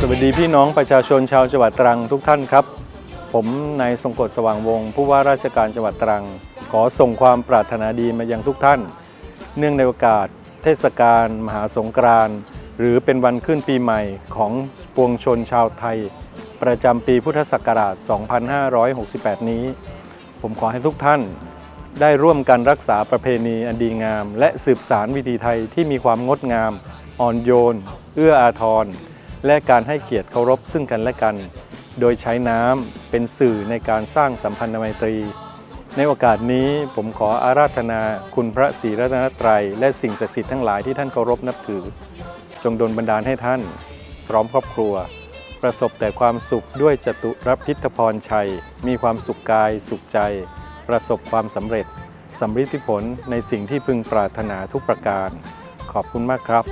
สวัสดีพี่น้องประชาชนชาวจังหวัดตรังทุกท่านครับ ผมนายทรงกฎสว่างวงศ์ผู้ว่าราชการจังหวัดตรัง ขอส่งความปรารถนาดีมายังทุกท่าน เนื่องในโอกาส เทศกาลมหาสงกรานต์หรือเป็นวันขึ้นปีใหม่ของปวงชนชาวไทย ประจำปีพุทธศักราช 2568 นี้ ผมขอให้ทุกท่าน ได้ร่วมกันรักษาประเพณีอันดีงาม และสืบสารวิถีไทยที่มีความงดงาม อ่อนโยน เอื้ออาทร และการให้เกียรติเคารพซึ่งกันและกัน โดยใช้น้ำเป็นสื่อในการสร้างสัมพันธไมตรี ในโอกาสนี้ผมขออาราธนาคุณพระศรีรัตนตรัย และสิ่งศักดิ์สิทธิ์ทั้งหลายที่ท่านเคารพนับถือ จงดลบันดาลให้ท่าน พร้อมครอบครัว ประสบแต่ความสุขด้วยจตุรพิทพรชัย มีความสุขกายสุขใจ ประสบความสำเร็จสำฤทธิผลในสิ่งที่พึงปรารถนาทุกประการ ขอบคุณมากครับ